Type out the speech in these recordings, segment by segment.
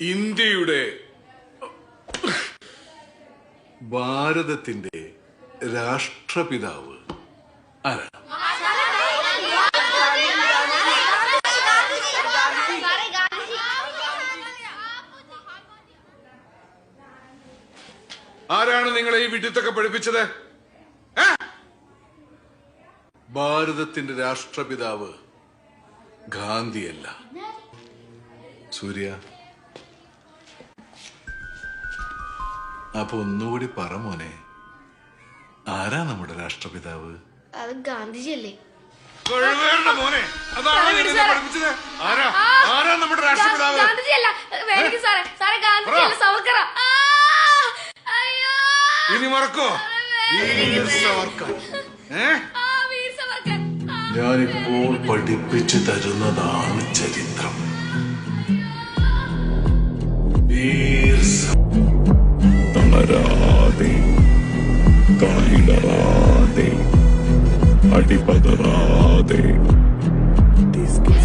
ഇന്ത്യയുടെ ഭാരതത്തിന്റെ രാഷ്ട്രപിതാവ് ആരാ ആരാണ് നിങ്ങളെ ഈ വിഡിത്തൊക്കെ പഠിപ്പിച്ചത്? ഭാരതത്തിന്റെ രാഷ്ട്രപിതാവ് ഗാന്ധിയല്ല. സൂര്യ? അപ്പൊ ഒന്നുകൂടി പറ മോനെ. ആരാ നമ്മുടെ രാഷ്ട്രപിതാവ്? അത് ഗാന്ധിജിയല്ലേ. അല്ലേ മോനെ. അതാണോ നീ എന്നെ പഠിപ്പിച്ചത്? ആരാ? ആരാ നമ്മുടെ രാഷ്ട്രപിതാവ്? ഗാന്ധിജിയല്ല. വേണമെങ്കിൽ സാറേ സാറേ ഗാന്ധിജിയല്ല സവർക്കറ. ആ, അയ്യോ. ഇനി മറക്കോ? വീർ സവർക്കർ. ഏ? ആ, വീർ സവർക്കർ. ആ, ഞാനിപ്പോൾ പഠിപ്പിച്ചു തരുന്നതാണ് ചരിത്രം. അടിപതറാതെ.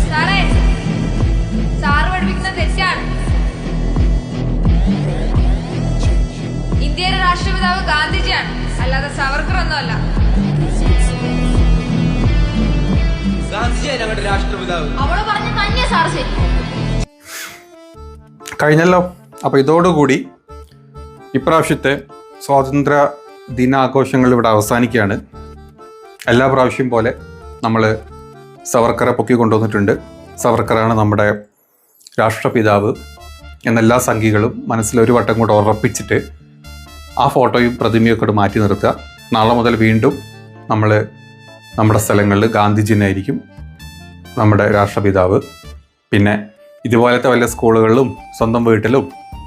സാറേ സാറ് പഠിപ്പിക്കുന്നത് തെറ്റാണ്. ഇന്ത്യയുടെ രാഷ്ട്രപിതാവ് ഗാന്ധിജിയാണ്. അല്ലാതെ സവർക്കർ ഒന്നുമല്ല ഗാന്ധിജിയാണ് ഞങ്ങളുടെ രാഷ്ട്രപിതാവ്. അവൾ പറഞ്ഞ ശരി. കഴിഞ്ഞല്ലോ. അപ്പോൾ ഇതോടുകൂടി ഇപ്രാവശ്യത്തെ സ്വാതന്ത്ര്യ ദിനാഘോഷങ്ങൾ ഇവിടെ അവസാനിക്കുകയാണ്. എല്ലാ പ്രാവശ്യം പോലെ നമ്മൾ സവർക്കറെ പൊക്കി കൊണ്ടുവന്നിട്ടുണ്ട്. സവർക്കറാണ് നമ്മുടെ രാഷ്ട്രപിതാവ് എന്നെല്ലാ സംഘികളും മനസ്സിൽ ഒരു വട്ടം കൂടെ ഉറപ്പിച്ചിട്ട് ആ ഫോട്ടോയും പ്രതിമയും ഒക്കെ മാറ്റി നിർത്തുക. നാളെ മുതൽ വീണ്ടും നമ്മൾ നമ്മുടെ സ്ഥലങ്ങളിൽ ഗാന്ധിജിനായിരിക്കും നമ്മുടെ രാഷ്ട്രപിതാവ്. പിന്നെ ഇതുപോലത്തെ വല്ല സ്കൂളുകളിലും സ്വന്തം വീട്ടിലും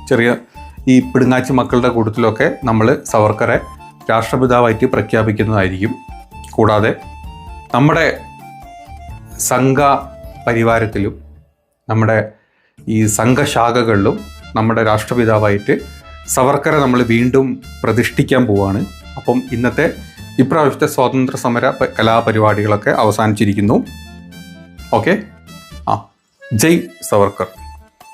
ചെറിയ ഈ പിടുങ്ങാച്ചി മക്കളുടെ കൂട്ടത്തിലൊക്കെ നമ്മൾ സവർക്കറെ രാഷ്ട്രപിതാവായിട്ട് പ്രഖ്യാപിക്കുന്നതായിരിക്കും. കൂടാതെ നമ്മുടെ സംഘ പരിവാരത്തിലും നമ്മുടെ ഈ സംഘശാഖകളിലും നമ്മുടെ രാഷ്ട്രപിതാവായിട്ട് സവർക്കറെ നമ്മൾ വീണ്ടും പ്രതിഷ്ഠിക്കാൻ പോവാണ്. അപ്പം ഇന്നത്തെ ഇപ്രാവശ്യത്തെ സ്വാതന്ത്ര്യ സമര കലാപരിപാടികളൊക്കെ അവസാനിച്ചിരിക്കുന്നു. ഓക്കെ? ആ ജയ് സവർക്കർ.